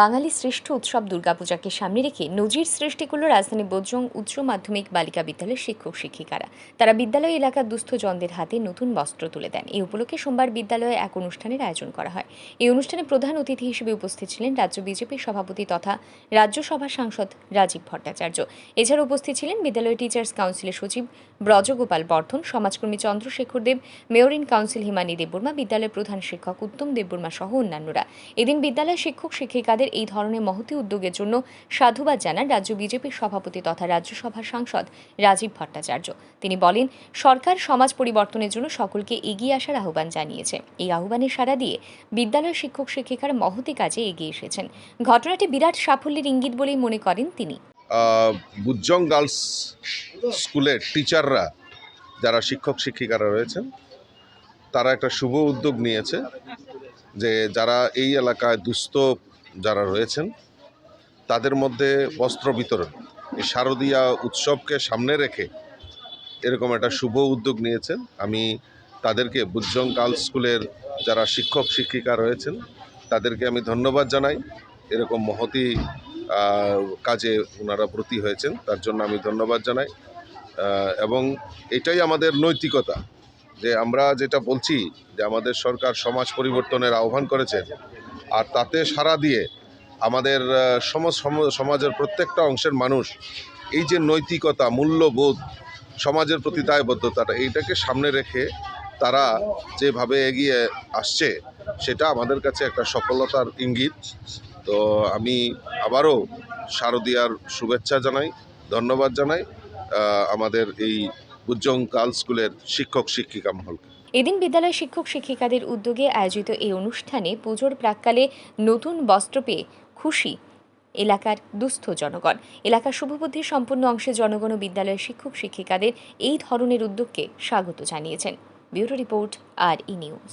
বাঙালি শ্রেষ্ঠ উৎসব দুর্গাপূজাকে সামনে রেখে নজির সৃষ্টি করল রাজধানী বজ্রং উচ্চ মাধ্যমিক বালিকা বিদ্যালয়ের শিক্ষক শিক্ষিকারা। তারা বিদ্যালয় এলাকার দুস্থ জনদের হাতে নতুন বস্ত্র তুলে দেন। এই উপলক্ষে সোমবার বিদ্যালয়ে এক অনুষ্ঠানের আয়োজন করা হয়। এই অনুষ্ঠানে প্রধান অতিথি হিসেবে উপস্থিত ছিলেন রাজ্য বিজেপির সভাপতি তথা রাজ্যসভার সাংসদ রাজীব ভট্টাচার্য। এছাড়া উপস্থিত ছিলেন বিদ্যালয় টিচার্স কাউন্সিলের সচিব ব্রজগোপাল বর্ধন, সমাজকর্মী Chandrashekhar Deb, mayor in council Himani Debbarma, বিদ্যালয়ের প্রধান শিক্ষক উত্তম দেববর্মা সহ অন্যান্যরা। এদিন বিদ্যালয়ের শিক্ষক শিক্ষিকাদের এই ধরনের মহতি উদ্যোগের জন্য সাধুবাদ জানান রাজ্য বিজেপির সভাপতি তথা রাজ্যসভার সাংসদ রাজীব ভট্টাচার্য। তিনি বলেন, সরকার সমাজ পরিবর্তনের জন্য সকলকে এগিয়ে আসার আহ্বান জানিয়েছে। এই আহ্বানে সাড়া দিয়ে বিদ্যালয়ের শিক্ষক শিক্ষিকার মহতি কাজে এগিয়ে এসেছেন। ঘটনাটি বিরাট সাফল্যের ইঙ্গিত বলেই মনে করেন তিনি। বুজ্জং গার্লস স্কুলের টিচাররা যারা শিক্ষক শিক্ষিকারা রয়েছেন, তারা একটা শুভ উদ্যোগ নিয়েছে যে যারা এই এলাকায় দুস্থ যারা রয়েছেন, তাদের মধ্যে বস্ত্র বিতরণ, এই শারদীয়া উৎসবকে সামনে রেখে এরকম একটা শুভ উদ্যোগ নিয়েছেন। আমি তাদেরকে বুজ্জং গার্লস স্কুলের যারা শিক্ষক, শিক্ষিকা রয়েছেন, তাদেরকে আমি ধন্যবাদ জানাই। এরকম মহতি কাজে ওনারা ব্রতী হয়েছেন, তার জন্য আমি ধন্যবাদ জানাই। এবং এটাই আমাদের নৈতিকতা, যে আমরা যেটা বলছি, যে আমাদের সরকার সমাজ পরিবর্তনের আহ্বান করেছেন আর তাতে সাড়া দিয়ে আমাদের সমাজ সম- সমাজের প্রত্যেকটা অংশের মানুষ এই যে নৈতিকতা, মূল্যবোধ, সমাজের প্রতি দায়বদ্ধতাটা, এইটাকে সামনে রেখে তারা যেভাবে এগিয়ে আসছে, সেটা আমাদের কাছে একটা সফলতার ইঙ্গিত। তো আমি আবারও শারদীয়ার শুভেচ্ছা জানাই, ধন্যবাদ জানাই আমাদের এই উজ্জং গার্লস স্কুলের শিক্ষক শিক্ষিকা মহলকে। এদিন বিদ্যালয় শিক্ষক শিক্ষিকাদের উদ্যোগে আয়োজিত এই অনুষ্ঠানে পুজোর প্রাককালে নতুন বস্ত্র পেয়ে খুশি এলাকার দুস্থ জনগণ। এলাকার শুভবুদ্ধি সম্পূর্ণ অংশে জনগণ ও বিদ্যালয়ের শিক্ষক শিক্ষিকাদের এই ধরনের উদ্যোগকে স্বাগত জানিয়েছেন। Bureau report R E news.